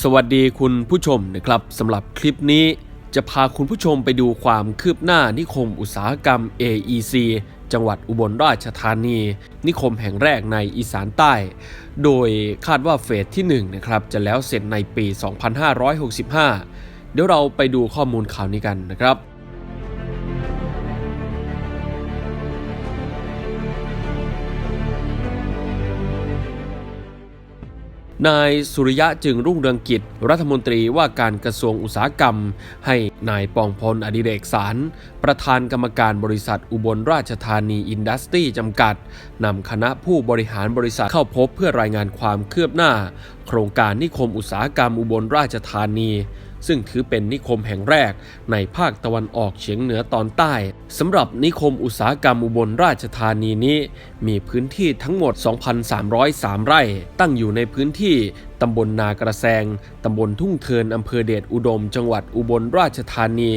สวัสดีคุณผู้ชมนะครับสำหรับคลิปนี้จะพาคุณผู้ชมไปดูความคืบหน้านิคมอุตสาหกรรม AEC จังหวัดอุบลราชธานี นิคมแห่งแรกในอีสานใต้ โดยคาดว่าเฟสที่1นะครับจะแล้วเสร็จในปี 2565 เดี๋ยวเราไปดูข้อมูลข่าวนี้กันนะครับ นายสุริยะจึงรุ่งเรืองกิจ รัฐมนตรีว่าการกระทรวงอุตสาหกรรม ให้ นายปองพลอดิเรกสาร ประธานกรรมการบริษัทอุบลราชธานีอินดัสตรีจำกัด นำคณะผู้บริหารบริษัทเข้าพบเพื่อรายงานความคืบหน้า โครงการนิคมอุตสาหกรรมอุบลราชธานี ซึ่งถือเป็นนิคมแห่งแรกในภาคตะวันออกเฉียงเหนือตอนใต้สำหรับนิคมอุตสาหกรรมอุบลราชธานีนี้ มีพื้นที่ทั้งหมด 2,303 ไร่ ตั้งอยู่ในพื้นที่ ตำบลนากระแซง ตำบลทุ่งเทินอำเภอเดชอุดม จังหวัดอุบลราชธานี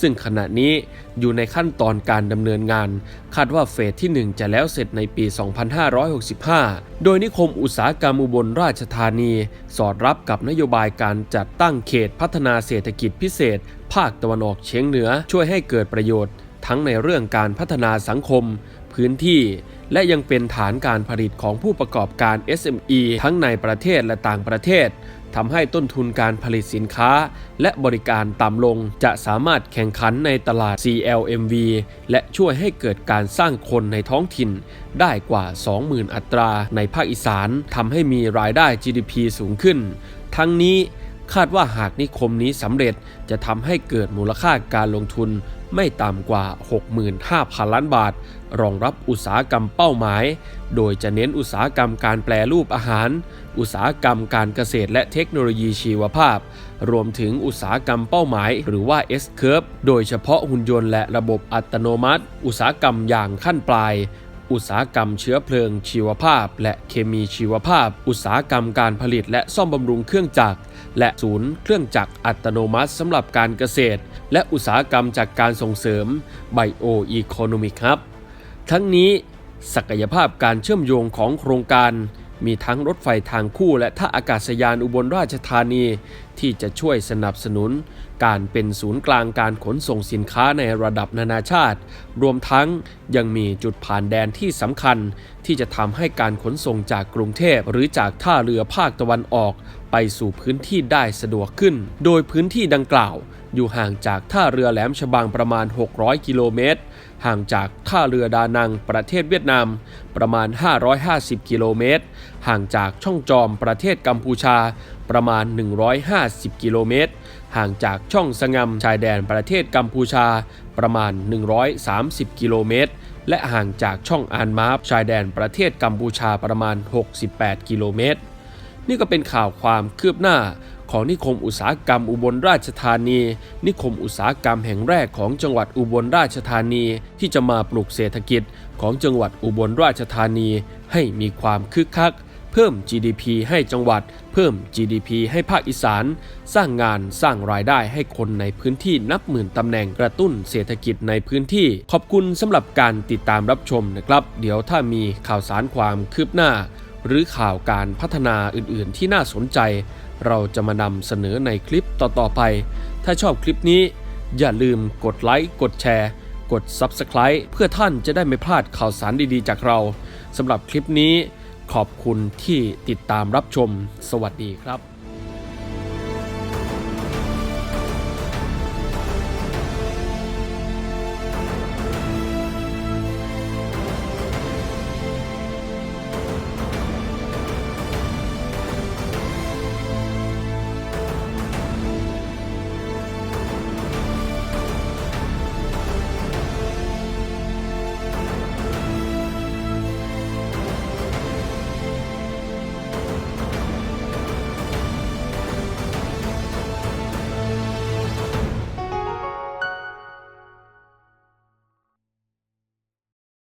ซึ่งขณะนี้อยู่ในขั้นตอนการดำเนินงาน คาดว่าเฟสที่ 1 จะแล้วเสร็จในปี 2565 โดยนิคมอุตสาหกรรมอุบลราชธานี สอดรับกับนโยบายการจัดตั้งเขตพัฒนาเศรษฐกิจพิเศษ ภาคตะวันออกเฉียงเหนือช่วยให้เกิดประโยชน์ ทั้งในเรื่องการพัฒนาสังคม พื้นที่ และยังเป็นฐานการผลิตของผู้ประกอบการ SME ทั้งในประเทศและต่างประเทศทำให้ต้นทุนการผลิตสินค้า และบริการต่ำลง จะสามารถแข่งขันในตลาด CLMV และช่วยให้เกิดการสร้างคนในท้องถิ่น ได้กว่า 20,000 อัตราในภาคอีสานทำให้มีรายได้ GDP สูงขึ้น ทั้งนี้คาดว่าหากนิคมนี้สำเร็จจะทำให้เกิดมูลค่าการลงทุน ไม่ต่ำกว่า 65,000 ล้านบาท รองรับอุตสาหกรรมเป้าหมาย โดยจะเน้นอุตสาหกรรมการแปรรูปอาหาร อุตสาหกรรมการเกษตรและเทคโนโลยีชีวภาพ รวมถึงอุตสาหกรรมเป้าหมาย หรือว่า S-Curve โดยเฉพาะหุ่นยนต์และระบบอัตโนมัติ อุตสาหกรรมอย่างขั้นปลายอุตสาหกรรมเชื้อเพลิงชีวภาพ และเคมีชีวภาพ อุตสาหกรรมการผลิตและซ่อมบำรุงเครื่องจักร และศูนย์เครื่องจักรอัตโนมัติสำหรับการเกษตร และอุตสาหกรรมจากการส่งเสริมไบโออีโคโนมิกครับทั้งนี้ศักยภาพการเชื่อมโยงของโครงการ มีทั้งรถไฟทางคู่ และท่าอากาศยานอุบลราชธานี ที่จะช่วยสนับสนุน การเป็นศูนย์กลางการขนส่งสินค้าในระดับนานาชาติ รวมทั้งยังมีจุดผ่านแดนที่สำคัญ ที่จะทำให้การขนส่งจากกรุงเทพหรือจากท่าเรือภาคตะวันออก ไปสู่พื้นที่ได้สะดวกขึ้น โดยพื้นที่ดังกล่าว อยู่ห่างจากท่าเรือแหลมฉบังประมาณ 600 กิโลเมตร ห่างจากท่าเรือดานังประเทศเวียดนาม ประมาณ 550 กิโลเมตร ห่างจากช่องจอมประเทศกัมพูชา ประมาณ 150 กิโลเมตร ห่างจากช่องสงมชายแดนประเทศกัมพูชา ประมาณ 130 กิโลเมตรและห่างจากช่องอานมาฟชายแดนประเทศกัมพูชาประมาณ 68 กิโลเมตร นี่ก็เป็นข่าวความคืบหน้าของนิคมอุตสาหกรรมอุบลราชธานี นิคมอุตสาหกรรมแห่งแรกของจังหวัดอุบลราชธานี ที่จะมาปลุกเศรษฐกิจของจังหวัดอุบลราชธานี ให้มีความคึกคัก เพิ่ม GDP ให้จังหวัด เพิ่ม GDP ให้ภาคอีสาน สร้างงานสร้างรายได้ให้คนในพื้นที่นับหมื่นตำแหน่งกระตุ้นเศรษฐกิจในพื้นที่ ขอบคุณสำหรับการติดตามรับชมนะครับ เดี๋ยวถ้ามีข่าวสารความคืบหน้า หรือข่าวการพัฒนาอื่นๆ ที่น่าสนใจ เราจะมานำเสนอในคลิปต่อๆไป ถ้าชอบคลิปนี้ อย่าลืมกดไลค์กดแชร์ กด Subscribe เพื่อท่านจะได้ไม่พลาดข่าวสารดีๆ จากเราสำหรับคลิปนี้ขอบคุณที่ติดตามรับชม สวัสดีครับ